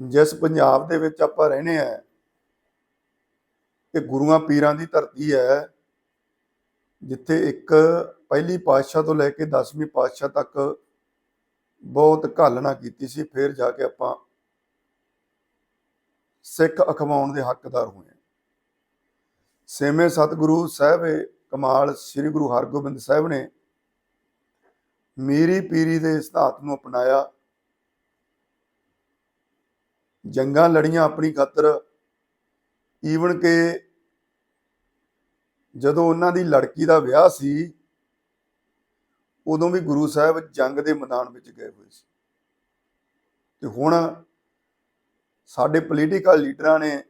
ਜਿਸ ਪੰਜਾਬ ਦੇ ਵਿੱਚ ਆਪਾਂ ਰਹਿੰਦੇ ਆ ਇਹ ਗੁਰੂਆਂ ਪੀਰਾਂ ਦੀ ਧਰਤੀ ਹੈ, ਜਿੱਥੇ ਇੱਕ ਪਹਿਲੀ ਪਾਤਸ਼ਾਹ ਤੋਂ ਲੈ ਕੇ 10ਵੀਂ ਪਾਤਸ਼ਾਹ ਤੱਕ ਬਹੁਤ ਘਾਲਣਾ ਕੀਤੀ ਸੀ, ਫਿਰ ਜਾ ਕੇ ਆਪਾਂ ਸਿੱਖ ਅਖਵਾਉਣ ਦੇ ਹੱਕਦਾਰ ਹੋਏ ਹਾਂ। ਛੇਵੇਂ ਸਤਿਗੁਰੂ ਸਾਹਿਬ ਕਮਾਲ ਸ੍ਰੀ ਗੁਰੂ ਹਰਗੋਬਿੰਦ ਸਾਹਿਬ ਨੇ ਮੀਰੀ ਪੀਰੀ ਦੇ ਸਿਧਾਂਤ ਨੂੰ ਅਪਣਾਇਆ ਜੰਗਾਂ ਲੜੀਆਂ ਆਪਣੀ ਖਾਤਰ ਈਵਨ ਕਿ ਜਦੋਂ ਉਹਨਾਂ ਦੀ ਲੜਕੀ ਦਾ ਵਿਆਹ ਸੀ, ਉਦੋਂ ਵੀ ਗੁਰੂ ਸਾਹਿਬ ਜੰਗ ਦੇ ਮੈਦਾਨ ਵਿੱਚ ਗਏ ਹੋਏ ਸੀ। ਤੇ ਹੁਣ ਸਾਡੇ ਪੋਲੀਟੀਕਲ ਲੀਡਰਾਂ ਨੇ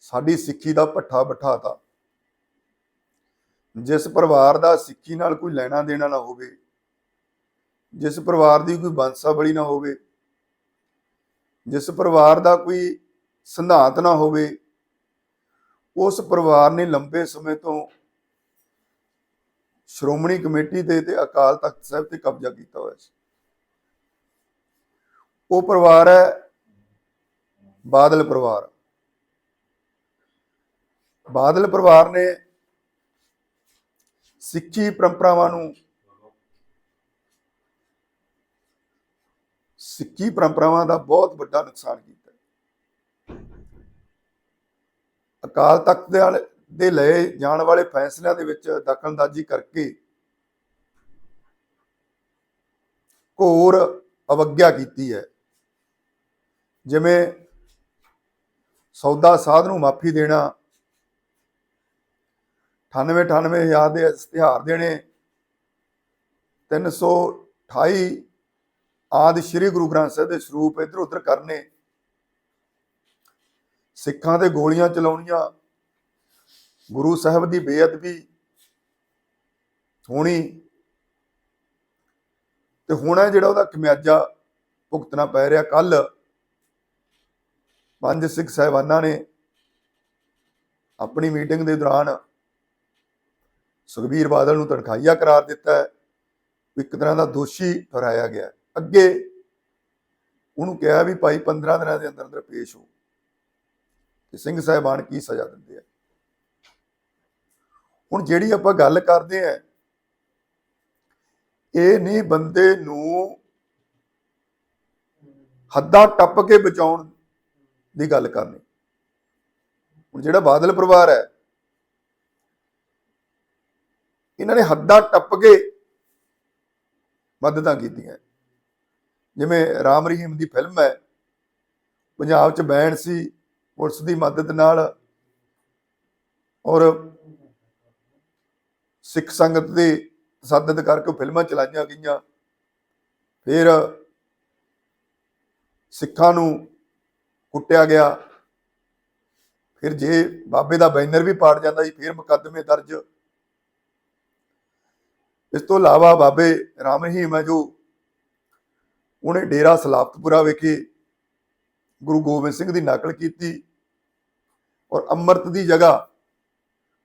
ਸਾਡੀ ਸਿੱਖੀ ਦਾ ਪੱਠਾ ਬਿਠਾਤਾ। ਜਿਸ ਪਰਿਵਾਰ ਦਾ ਸਿੱਖੀ ਨਾਲ ਕੋਈ ਲੈਣਾ ਦੇਣਾ ਨਾ ਹੋਵੇ, ਜਿਸ ਪਰਿਵਾਰ ਦੀ ਕੋਈ ਬੰਸਾਵਲੀ ਨਾ ਹੋਵੇ ਜਿਸ ਪਰਿਵਾਰ ਦਾ ਕੋਈ ਸਿਧਾਂਤ ਨਾ ਹੋਵੇ, ਉਸ ਪਰਿਵਾਰ ਨੇ ਲੰਬੇ ਸਮੇਂ ਤੋਂ ਸ਼੍ਰੋਮਣੀ ਕਮੇਟੀ ਤੇ ਤੇ ਅਕਾਲ ਤਖਤ ਸਾਹਿਬ ਤੇ ਕਬਜ਼ਾ ਕੀਤਾ ਹੋਇਆ ਸੀ। ਉਹ ਪਰਿਵਾਰ ਹੈ ਬਾਦਲ ਪਰਿਵਾਰ। ਬਾਦਲ ਪਰਿਵਾਰ ਨੇ ਸਿੱਖੀ ਪਰੰਪਰਾਵਾਂ ਨੂੰ ਸਿੱਖੀ ਪਰੰਪਰਾਵਾਂ ਦਾ ਬਹੁਤ ਵੱਡਾ ਨੁਕਸਾਨ ਕੀਤਾ। ਅਕਾਲ ਤਖਤ ਦੇ ਦੇ ਲਏ ਜਾਣ ਵਾਲੇ ਫੈਸਲਿਆਂ ਦੇ ਵਿੱਚ ਦਖਲਅੰਦਾਜ਼ੀ ਕਰਕੇ ਘੋਰ ਅਵਗਿਆ ਕੀਤੀ ਹੈ। ਜਿਵੇਂ ਸੌਦਾ ਸਾਧ ਨੂੰ ਮਾਫੀ ਦੇਣਾ 98 98 ਹਜ਼ਾਰ ਦੇ ਇਸ਼ਤਿਹਾਰ ਦੇਣੇ 328 ਆਦਿ ਸ੍ਰੀ ਗੁਰੂ ਗ੍ਰੰਥ ਸਾਹਿਬ ਦੇ ਸਰੂਪ ਇੱਧਰ ਉੱਧਰ ਕਰਨੇ। ਸਿੱਖਾਂ ਤੇ ਗੋਲੀਆਂ ਚਲਾਉਣੀਆਂ, ਗੁਰੂ ਸਾਹਿਬ ਦੀ ਬੇਅਦਬੀ ਹੋਣੀ ਤੇ ਹੁਣ ਜਿਹੜਾ ਉਹਦਾ ਖਮਿਆਜਾ ਭੁਗਤਣਾ ਪੈ ਰਿਹਾ ਕੱਲ ਪੰਜ ਸਿੱਖ ਸਾਹਿਬਾਨਾਂ ਨੇ ਆਪਣੀ ਮੀਟਿੰਗ ਦੇ ਦੌਰਾਨ ਸੁਖਬੀਰ ਬਾਦਲ ਨੂੰ ਤਨਖਾਹੀਆ ਕਰਾਰ ਦਿੱਤਾ ਹੈ। ਇੱਕ ਤਰ੍ਹਾਂ ਦਾ ਦੋਸ਼ੀ ਠਹਿਰਾਇਆ ਗਿਆ ਅੱਗੇ ਉਹਨੂੰ ਕਿਹਾ ਵੀ ਭਾਈ 15 ਦਿਨਾਂ ਦੇ ਅੰਦਰ ਅੰਦਰ ਪੇਸ਼ ਹੋ। ਤੇ ਸਿੰਘ ਸਾਹਿਬਾਨ ਕੀ ਸਜ਼ਾ ਦਿੰਦੇ ਆ? ਹੁਣ ਜਿਹੜੀ ਆਪਾਂ ਗੱਲ ਕਰਦੇ ਆ, ਇਹ ਨਹੀਂ ਬੰਦੇ ਨੂੰ ਹੱਦਾਂ ਟੱਪ ਕੇ ਬਚਾਉਣ ਦੀ ਗੱਲ ਕਰਨੀ। ਹੁਣ ਜਿਹੜਾ ਬਾਦਲ ਪਰਿਵਾਰ ਹੈ, ਇਹਨਾਂ ਨੇ ਹੱਦਾਂ ਟੱਪ ਕੇ ਮਦਦਾਂ ਕੀਤੀਆਂ। ਜਿਵੇਂ ਰਾਮ ਰਹੀਮ ਦੀ ਫਿਲਮ ਹੈ, ਪੰਜਾਬ 'ਚ ਬੈਨ ਸੀ, ਪੁਲਿਸ ਦੀ ਮਦਦ ਨਾਲ ਔਰ ਸਿੱਖ ਸੰਗਤ ਦੇ ਤਸੱਦਦ ਕਰਕੇ ਉਹ ਫਿਲਮਾਂ ਚਲਾਈਆਂ ਗਈਆਂ। ਫਿਰ ਸਿੱਖਾਂ ਨੂੰ ਕੁੱਟਿਆ ਗਿਆ। ਫਿਰ ਜੇ ਬਾਬੇ ਦਾ ਬੈਨਰ ਵੀ ਪਾੜ ਜਾਂਦਾ ਸੀ, ਫਿਰ ਮੁਕੱਦਮੇ ਦਰਜ। ਇਸ ਤੋਂ ਇਲਾਵਾ ਬਾਬੇ ਰਾਮ ਰਹੀਮ ਹੈ ਜੋ ਉਹਨੇ ਡੇਰਾ ਸਲਾਫਤਪੁਰਾ ਵਿਖੇ ਗੁਰੂ ਗੋਬਿੰਦ ਸਿੰਘ ਦੀ ਨਕਲ ਕੀਤੀ ਔਰ ਅੰਮ੍ਰਿਤ ਦੀ ਜਗ੍ਹਾ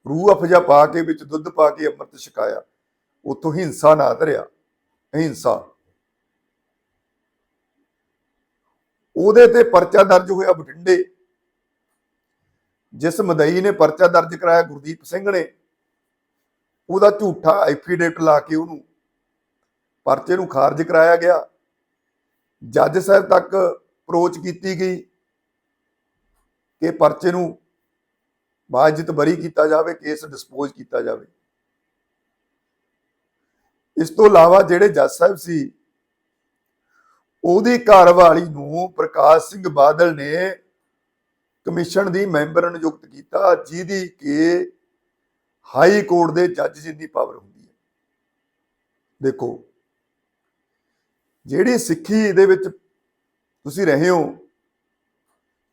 ਰੂਹ ਅਫਜਾ ਪਾ ਕੇ ਵਿੱਚ ਦੁੱਧ ਪਾ ਕੇ ਅੰਮ੍ਰਿਤ ਛਕਾਇਆ। ਉਥੋਂ ਹਿੰਸਾ ਨਾ ਧਰਿਆ, ਅਹਿੰਸਾ। ਉਹਦੇ ਤੇ ਪਰਚਾ ਦਰਜ ਹੋਇਆ ਬਠਿੰਡੇ। ਜਿਸ ਮਦਈ ਨੇ ਪਰਚਾ ਦਰਜ ਕਰਾਇਆ ਗੁਰਦੀਪ ਸਿੰਘ ਨੇ, ਉਹਦਾ ਝੂਠਾ ਐਫੀਡੇਟ ਲਾ ਕੇ ਉਹਨੂੰ ਪਰਚੇ ਨੂੰ ਖਾਰਜ ਕਰਾਇਆ ਗਿਆ। ਜੱਜ ਸਾਹਿਬ ਤੱਕ ਅਪਰੋਚ ਕੀਤੀ ਗਈ ਕਿ ਪਰਚੇ ਨੂੰ ਬਾਅਦ ਬਰੀ ਕੀਤਾ ਜਾਵੇ, ਕੇਸ ਡਿਸਪੋਜ਼ ਕੀਤਾ ਜਾਵੇ। ਇਸ ਤੋਂ ਇਲਾਵਾ ਜਿਹੜੇ ਜੱਜ ਸਾਹਿਬ ਸੀ, ਉਹਦੀ ਘਰਵਾਲੀ ਨੂੰ ਪ੍ਰਕਾਸ਼ ਸਿੰਘ ਬਾਦਲ ਨੇ ਕਮਿਸ਼ਨ ਦੀ ਮੈਂਬਰ ਨਿਯੁਕਤ ਕੀਤਾ, ਜਿਹਦੀ ਕਿ ਹਾਈ ਕੋਰਟ ਦੇ ਜੱਜ ਜਿੰਨੀ ਪਾਵਰ ਹੁੰਦੀ ਹੈ। ਦੇਖੋ ਜਿਹੜੀ ਸਿੱਖੀ ਦੇ ਵਿੱਚ ਤੁਸੀਂ ਰਹੇ ਹੋ,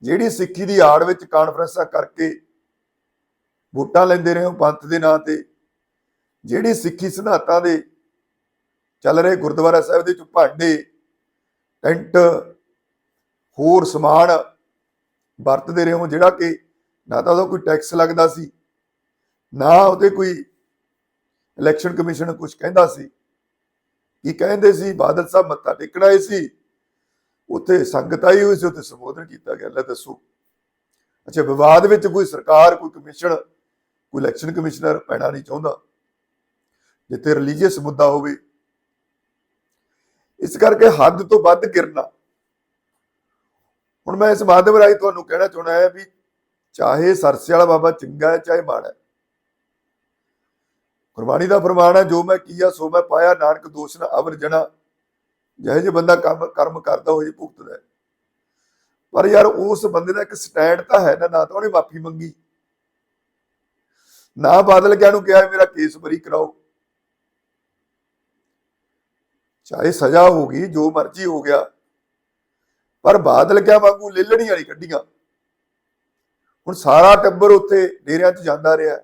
ਜਿਹੜੀ ਸਿੱਖੀ ਦੀ ਆੜ ਵਿੱਚ ਕਾਨਫਰੰਸਾਂ ਕਰਕੇ ਵੋਟਾਂ ਲੈਂਦੇ ਰਹੇ ਹੋ ਪੰਥ ਦੇ ਨਾਂ ਤੇ, ਜਿਹੜੀ ਸਿੱਖੀ ਸਿਧਾਂਤਾਂ ਦੇ ਚੱਲ ਰਹੇ ਗੁਰਦੁਆਰਾ ਸਾਹਿਬ ਦੇ ਚ ਭਾਂਡੇ, ਟੈਂਟ, ਹੋਰ ਸਮਾਨ ਵਰਤਦੇ ਰਹੇ ਹੋ, ਜਿਹੜਾ ਕਿ ਨਾ ਤਾਂ ਉਹਦਾ ਕੋਈ ਟੈਕਸ ਲੱਗਦਾ ਸੀ, ਨਾ ਉਹਦੇ ਕੋਈ ਇਲੈਕਸ਼ਨ ਕਮਿਸ਼ਨ ਕੁਝ ਕਹਿੰਦਾ ਸੀ। ਕੀ ਕਹਿੰਦੇ ਸੀ? ਬਾਦਲ ਸਾਹਿਬ ਮੱਥਾ ਟੇਕਣ ਆਏ ਸੀ। ਉੱਥੇ ਸੰਗਤ ਆਈ ਹੋਈ ਸੀ, ਉੱਥੇ ਸੰਬੋਧਨ ਕੀਤਾ ਗਿਆ। ਲੈ ਦੱਸੋ। ਅੱਛਾ, ਵਿਵਾਦ ਵਿੱਚ ਕੋਈ ਸਰਕਾਰ, ਕੋਈ ਕਮਿਸ਼ਨ, ਕੋਈ ਇਲੈਕਸ਼ਨ ਕਮਿਸ਼ਨਰ ਪੈਣਾ ਨਹੀਂ ਚਾਹੁੰਦਾ। ਜਿੱਥੇ ਰਿਲੀਜੀਅਸ ਮੁੱਦਾ ਹੋਵੇ। ਇਸ ਕਰਕੇ ਹੱਦ ਤੋਂ ਵੱਧ ਗਿਰਨਾ। ਹੁਣ ਮੈਂ ਇਸ ਮਾਧਿਅਮ ਰਾਹੀਂ ਤੁਹਾਨੂੰ ਕਹਿਣਾ ਚਾਹੁੰਦਾ ਹੈ ਵੀ ਚਾਹੇ ਸਰਸੇ ਵਾਲਾ ਬਾਬਾ ਚੰਗਾ ਹੈ, ਚਾਹੇ ਮਾੜਾ ਹੈ ਗੁਰਬਾਣੀ ਦਾ ਫਰਮਾਨ ਹੈ, ਜੋ ਮੈਂ ਕੀਆ, ਸੋ ਮੈਂ ਪਾਇਆ। ਨਾਨਕ ਦੋਸ਼ ਨਾ ਅਵਰ ਜਣਾ। ਜਿਹੇ ਜੇ ਬੰਦਾ ਕੰਮ, ਕਰਮ ਕਰਦਾ ਹੋਏ ਭੁਗਤਦਾ ਪਰ ਯਾਰ, ਉਸ ਬੰਦੇ ਦਾ ਇੱਕ ਸਟੈਂਡ ਤਾਂ ਹੈ ਨਾ ਨਾ ਤਾਂ ਉਹਨੇ ਮਾਫੀ ਮੰਗੀ। ਨਾ ਬਾਦਲ ਕਿਆ ਨੂੰ ਕਿਹਾ, ਮੇਰਾ ਕੇਸ ਬਰੀ ਕਰਾਓ। ਚਾਹੇ ਸਜ਼ਾ ਹੋ ਗਈ, ਜੋ ਮਰਜ਼ੀ ਹੋ ਗਿਆ। ਪਰ ਬਾਦਲ ਕਿਆ ਵਾਂਗੂ, ਲੇਲੜੀਆਂ ਨਹੀਂ ਕੱਢੀਆਂ। ਹੁਣ ਸਾਰਾ ਟੱਬਰ ਉੱਥੇ ਡੇਰਿਆਂ 'ਚ ਜਾਂਦਾ ਰਿਹਾ।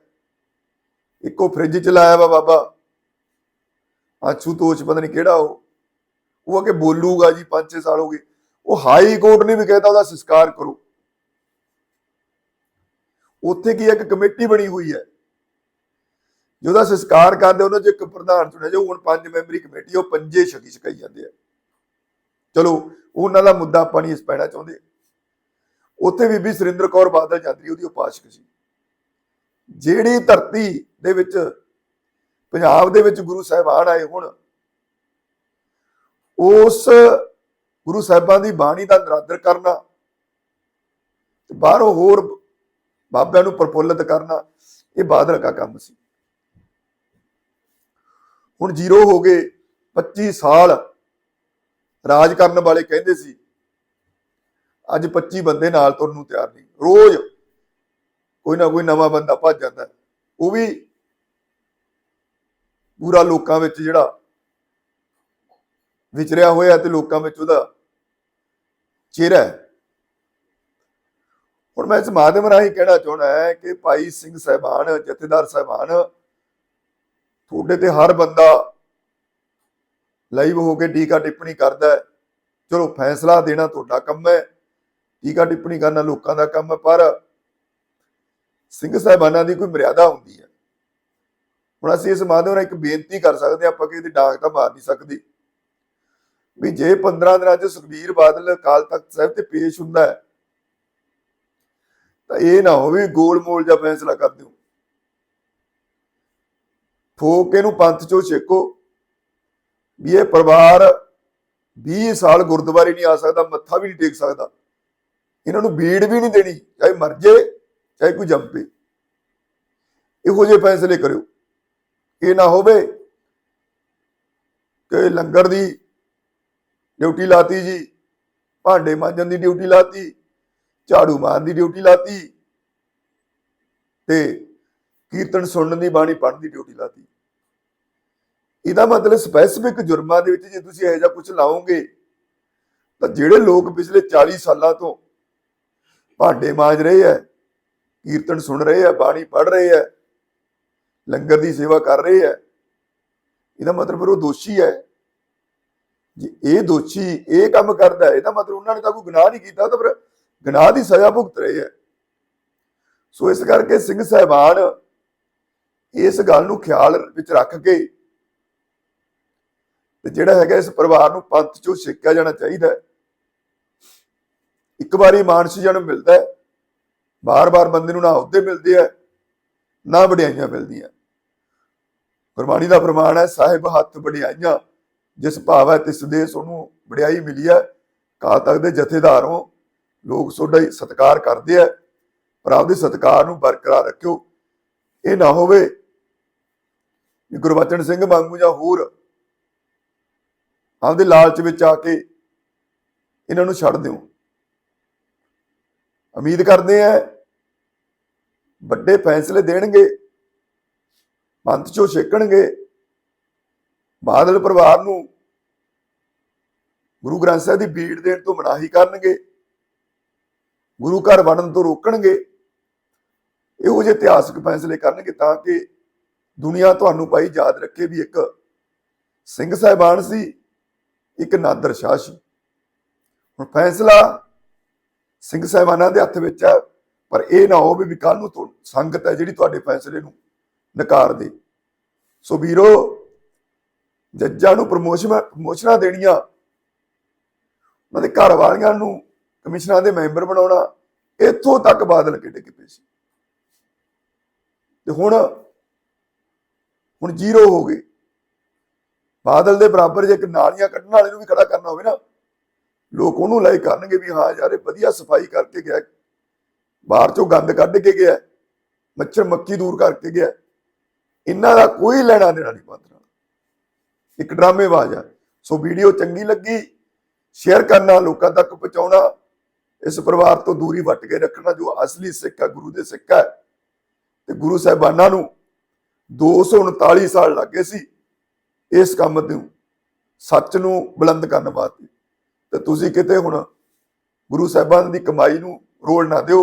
ਇੱਕੋ ਫ੍ਰਿਜ 'ਚ ਲਾਇਆ ਵਾ ਬਾਬਾ। ਆਛੂ ਤੋਚ ਪਤਾ ਨਹੀਂ ਕਿਹੜਾ ਉਹ। ਉਹ ਅਗੇ ਬੋਲੂਗਾ ਜੀ 5-6 ਸਾਲ ਹੋ ਗਏ। ਉਹ ਹਾਈ ਕੋਰਟ ਨੇ ਵੀ ਕਹਿਤਾ ਉਹਦਾ ਸੰਸਕਾਰ ਕਰੋ। ਉੱਥੇ ਕੀ ਇੱਕ ਕਮੇਟੀ ਬਣੀ ਹੋਈ ਹੈ। ਜਿਹਦਾ ਸੰਸਕਾਰ ਕਰਦੇ ਉਹਨਾਂ 'ਚ ਇੱਕ ਪ੍ਰਧਾਨ ਚੁਣਿਆ ਜੋ ਹੁਣ ਪੰਜ ਮੈਂਬਰੀ ਕਮੇਟੀ ਉਹ ਪੰਜੇ ਛਕੀ ਛਕਾਈ ਜਾਂਦੇ ਆ। ਚਲੋ, ਉਹਨਾਂ ਦਾ ਮੁੱਦਾ ਆਪਾਂ ਨਹੀਂ ਇਸ ਪੈਣਾ ਚਾਹੁੰਦੇ। ਉੱਥੇ ਬੀਬੀ ਸੁਰਿੰਦਰ ਕੌਰ ਬਾਦਲ ਜਾਂਦੀ ਉਹਦੀ ਉਪਾਸ਼ਕ ਸੀ ਜਿਹੜੀ ਧਰਤੀ ਦੇ ਵਿੱਚ ਪੰਜਾਬ ਦੇ ਵਿੱਚ ਗੁਰੂ ਸਾਹਿਬਾਨ ਆਏ ਹੁਣ, ਉਸ ਗੁਰੂ ਸਾਹਿਬਾਂ ਦੀ ਬਾਣੀ ਦਾ ਨਿਰਾਦਰ ਕਰਨਾ ਤੇ ਬਾਹਰੋਂ ਹੋਰ ਬਾਬਿਆਂ ਨੂੰ ਪ੍ਰਫੁੱਲਤ ਕਰਨਾ, ਇਹ ਬਾਦਲ ਦਾ ਕੰਮ ਸੀ। ਹੁਣ ਜ਼ੀਰੋ ਹੋ ਗਏ 25 ਸਾਲ ਰਾਜ ਕਰਨ ਵਾਲੇ ਕਹਿੰਦੇ ਸੀ, ਅੱਜ 25 ਬੰਦੇ ਨਾਲ ਤੁਰਨ ਨੂੰ ਤਿਆਰ ਨਹੀਂ। ਰੋਜ਼ ਕੋਈ ਨਾ ਕੋਈ ਨਵਾਂ ਬੰਦਾ ਭੱਜ ਜਾਂਦਾ ਉਹ ਵੀ ਪੂਰਾ ਲੋਕਾਂ ਵਿੱਚ ਜਿਹੜਾ ਵਿਚਰਿਆ ਹੋਇਆ ਤੇ ਲੋਕਾਂ ਵਿੱਚ ਉਹਦਾ ਚਿਹਰਾ ਹੈ। ਹੁਣ ਮੈਂ ਇਸ ਮਾਧਿਅਮ ਰਾਹੀਂ ਕਹਿਣਾ ਚਾਹੁੰਦਾ ਹੈ ਕਿ ਭਾਈ ਸਿੰਘ ਸਾਹਿਬਾਨ, ਜਥੇਦਾਰ ਸਾਹਿਬਾਨ, ਤੁਹਾਡੇ ਤੇ ਹਰ ਬੰਦਾ ਲਾਈਵ ਹੋ ਕੇ ਟੀਕਾ ਟਿੱਪਣੀ ਕਰਦਾ ਹੈ। ਚਲੋ ਫੈਸਲਾ ਦੇਣਾ ਤੁਹਾਡਾ ਕੰਮ ਹੈ, ਟੀਕਾ ਟਿੱਪਣੀ ਕਰਨਾ ਲੋਕਾਂ ਦਾ ਕੰਮ ਹੈ, ਪਰ ਸਿੰਘ ਸਾਹਿਬਾਨਾਂ ਦੀ ਕੋਈ ਮਰਿਆਦਾ ਹੁੰਦੀ ਹੈ। ਹੁਣ ਅਸੀਂ ਇਸ ਮਾਧਿਅਮ ਨਾਲ ਇੱਕ ਬੇਨਤੀ ਕਰ ਸਕਦੇ ਆਪਾਂ ਕਿ ਇਹਦੀ ਡਾਕ ਤਾਂ ਮਾਰ ਨਹੀਂ ਸਕਦੀ। ਵੀ ਜੇ 15 ਦਿਨਾਂ ਚ ਸੁਖਬੀਰ ਬਾਦਲ ਅਕਾਲ ਤਖਤ ਸਾਹਿਬ ਤੇ ਪੇਸ਼ ਹੁੰਦਾ ਹੈ, ਤਾਂ ਇਹ ਨਾ ਹੋਵੇ ਗੋਲ ਮੋਲ ਜਿਹਾ ਫੈਸਲਾ ਕਰ ਦਿਓ। ਠੋਕ ਇਹਨੂੰ ਪੰਥ ਚੋਂ ਛੇਕੋ। ਵੀ ਇਹ ਪਰਿਵਾਰ 20 ਸਾਲ ਗੁਰਦੁਆਰੇ ਨਹੀਂ ਆ ਸਕਦਾ, ਮੱਥਾ ਵੀ ਨਹੀਂ ਟੇਕ ਸਕਦਾ। ਇਹਨਾਂ ਨੂੰ ਬੀੜ ਵੀ ਨਹੀਂ ਦੇਣੀ, ਚਾਹੇ ਮਰ ਜੇ ਚਾਹੇ ਕੋਈ ਜੰਪੇ ਇਹੋ ਜਿਹੇ ਫੈਸਲੇ ਕਰਿਓ। ਇਹ ਨਾ ਹੋਵੇ ਕਿ ਲੰਗਰ ਦੀ ਡਿਊਟੀ ਲਾਤੀ ਜੀ, ਭਾਂਡੇ ਮਾਂਜਣ ਦੀ ਡਿਊਟੀ ਲਾਤੀ, ਝਾੜੂ ਮਾਰਨ ਦੀ ਡਿਊਟੀ ਲਾਤੀ ਤੇ ਕੀਰਤਨ ਸੁਣਨ ਦੀ ਬਾਣੀ ਪੜ੍ਹਨ ਦੀ ਡਿਊਟੀ ਲਾਤੀ। ਇਹਦਾ ਮਤਲਬ ਸਪੈਸੀਫਿਕ ਜੁਰਮਾਂ ਦੇ ਵਿੱਚ ਜੇ ਤੁਸੀਂ ਇਹੋ ਜਿਹਾ ਕੁਝ ਲਾਓਗੇ, ਤਾਂ ਜਿਹੜੇ ਲੋਕ ਪਿਛਲੇ 40 ਸਾਲਾਂ ਤੋਂ ਭਾਂਡੇ ਮਾਂਜ ਰਹੇ ਆ ਕੀਰਤਨ ਸੁਣ ਰਹੇ ਆ, ਬਾਣੀ ਪੜ੍ਹ ਰਹੇ ਆ, ਲੰਗਰ ਦੀ ਸੇਵਾ ਕਰ ਰਹੇ ਆ। ਇਹਦਾ ਮਤਲਬ ਫਿਰ ਉਹ ਦੋਸ਼ੀ ਹੈ। ਜੇ ਇਹ ਦੋਸ਼ੀ ਇਹ ਕੰਮ ਕਰਦਾ ਹੈ, ਇਹਦਾ ਮਤਲਬ ਉਹਨਾਂ ਨੇ ਤਾਂ ਕੋਈ ਗੁਨਾਹ ਨਹੀਂ ਕੀਤਾ ਤਾਂ ਫਿਰ ਗੁਨਾਹ ਦੀ ਸਜ਼ਾ ਭੁਗਤ ਰਹੇ ਹੈ ਸੋ ਇਸ ਕਰਕੇ ਸਿੰਘ ਸਾਹਿਬਾਨ ਇਸ ਗੱਲ ਨੂੰ ਖਿਆਲ ਵਿੱਚ ਰੱਖ ਕੇ ਤੇ ਜਿਹੜਾ ਹੈਗਾ ਇਸ ਪਰਿਵਾਰ ਨੂੰ ਪੰਥ ਚੋਂ ਸਿੱਖਿਆ ਜਾਣਾ ਚਾਹੀਦਾ ਇੱਕ ਵਾਰੀ ਮਾਨਸੀ ਜਨਮ ਮਿਲਦਾ ਹੈ। ਬਾਰ-ਬਾਰ ਬੰਦੇ ਨੂੰ ਨਾ ਅਹੁਦੇ ਮਿਲਦੇ ਆ, ਨਾ ਵਡਿਆਈਆਂ ਮਿਲਦੀਆਂ। ਗੁਰਬਾਣੀ ਦਾ ਪ੍ਰਮਾਣ ਹੈ, ਸਾਹਿਬ ਹੱਥ ਵਡਿਆਈਆਂ, ਜਿਸ ਭਾਵ ਹੈ ਤਿਸ ਦੇ ਉਹਨੂੰ ਵਡਿਆਈ ਮਿਲੀ ਹੈ। ਕਾਲ ਤੱਕ ਦੇ ਜਥੇਦਾਰ ਹੋ, ਲੋਕ ਤੁਹਾਡਾ ਹੀ ਸਤਿਕਾਰ ਕਰਦੇ ਆ, ਪਰ ਆਪਦੇ ਸਤਿਕਾਰ ਨੂੰ ਬਰਕਰਾਰ ਰੱਖਿਓ। ਇਹ ਨਾ ਹੋਵੇ ਕਿ ਗੁਰਬਚਨ ਸਿੰਘ ਵਾਂਗੂ ਜਾਂ ਹੋਰ ਆਪਦੇ ਲਾਲਚ ਵਿੱਚ ਆ ਕੇ ਇਹਨਾਂ ਨੂੰ ਛੱਡ ਦਿਓ। ਉਮੀਦ ਕਰਦੇ ਆ ਵੱਡੇ ਫੈਸਲੇ ਦੇਣਗੇ, ਪੰਥ ਚੋਂ ਛੇਕਣਗੇ, ਬਾਦਲ ਪਰਿਵਾਰ ਨੂੰ ਗੁਰੂ ਗ੍ਰੰਥ ਸਾਹਿਬ ਦੀ ਬੀੜ ਦੇਣ ਤੋਂ ਮਨਾਹੀ ਕਰਨਗੇ, ਗੁਰੂ ਘਰ ਵੜਨ ਤੋਂ ਰੋਕਣਗੇ, ਇਹੋ ਜਿਹੇ ਇਤਿਹਾਸਕ ਫੈਸਲੇ ਕਰਨਗੇ ਤਾਂ ਕਿ ਦੁਨੀਆ ਤੁਹਾਨੂੰ ਭਾਈ ਯਾਦ ਰੱਖੇ ਵੀ ਇੱਕ ਸਿੰਘ ਸਾਹਿਬਾਨ ਸੀ, ਇੱਕ ਨਾਦਰ ਸ਼ਾਹ ਸੀ। ਹੁਣ ਫੈਸਲਾ ਸਿੰਘ ਸਾਹਿਬਾਨਾਂ ਦੇ ਹੱਥ ਵਿੱਚ ਹੈ ਪਰ ਇਹ ਨਾ ਹੋਵੇ ਵੀ ਕੱਲ ਨੂੰ ਸੰਗਤ ਹੈ ਜਿਹੜੀ ਤੁਹਾਡੇ ਫੈਸਲੇ ਨੂੰ ਨਕਾਰ ਦੇ। ਸੋ ਵੀਰੋ, ਜੱਜਾਂ ਨੂੰ ਪ੍ਰਮੋਸ਼ਨ ਪ੍ਰਮੋਸ਼ਨਾਂ ਦੇਣੀਆਂ। ਉਹਨਾਂ ਦੇ ਘਰ ਵਾਲੀਆਂ ਨੂੰ ਕਮਿਸ਼ਨਾਂ ਦੇ ਮੈਂਬਰ ਬਣਾਉਣਾ, ਇੱਥੋਂ ਤੱਕ ਬਾਦਲ ਕਿੱਡੇ ਪਏ ਸੀ। ਤੇ ਹੁਣ ਹੁਣ ਜ਼ੀਰੋ ਹੋ ਗਏ। ਬਾਦਲ ਦੇ ਬਰਾਬਰ ਜੇ ਇੱਕ ਨਾਲੀਆਂ ਕੱਢਣ ਵਾਲੇ ਨੂੰ ਵੀ ਖੜਾ ਕਰਨਾ ਹੋਵੇ ਨਾ, ਲੋਕ ਉਹਨੂੰ ਲਾਈ ਕਰਨਗੇ ਵੀ ਹਾਂ ਯਾਰ ਇਹ ਵਧੀਆ ਸਫ਼ਾਈ ਕਰਕੇ ਗਿਆ। ਬਾਹਰ ਚੋਂ ਗੰਦ ਕੱਢ ਕੇ ਗਿਆ, ਮੱਛਰ ਮੱਖੀ ਦੂਰ ਕਰਕੇ ਗਿਆ। ਇਹਨਾਂ ਦਾ ਕੋਈ ਲੈਣਾ ਦੇਣਾ ਨਹੀਂ ਬੰਦ ਨਾਲ ਇੱਕ ਡਰਾਮੇਬਾਜ਼ ਆ। ਸੋ ਵੀਡੀਓ ਚੰਗੀ ਲੱਗੀ ਸ਼ੇਅਰ ਕਰਨਾ, ਲੋਕਾਂ ਤੱਕ ਪਹੁੰਚਾਉਣਾ, ਇਸ ਪਰਿਵਾਰ ਤੋਂ ਦੂਰੀ ਵੱਟ ਕੇ ਰੱਖਣਾ, ਜੋ ਅਸਲੀ ਸਿੱਖ ਹੈ ਗੁਰੂ ਦੇ ਸਿੱਖ ਹੈ ਤੇ ਗੁਰੂ ਸਾਹਿਬਾਨਾਂ ਨੂੰ 239 ਸਾਲ ਲੱਗੇ ਸੀ, ਇਸ ਕੰਮ ਨੂੰ ਸੱਚ ਨੂੰ ਬੁਲੰਦ ਕਰਨ ਵਾਸਤੇ। ਤੇ ਤੁਸੀਂ ਕਿਤੇ ਹੁਣ ਗੁਰੂ ਸਾਹਿਬਾਨ ਦੀ ਕਮਾਈ ਨੂੰ ਰੋਲ ਨਾ ਦਿਓ।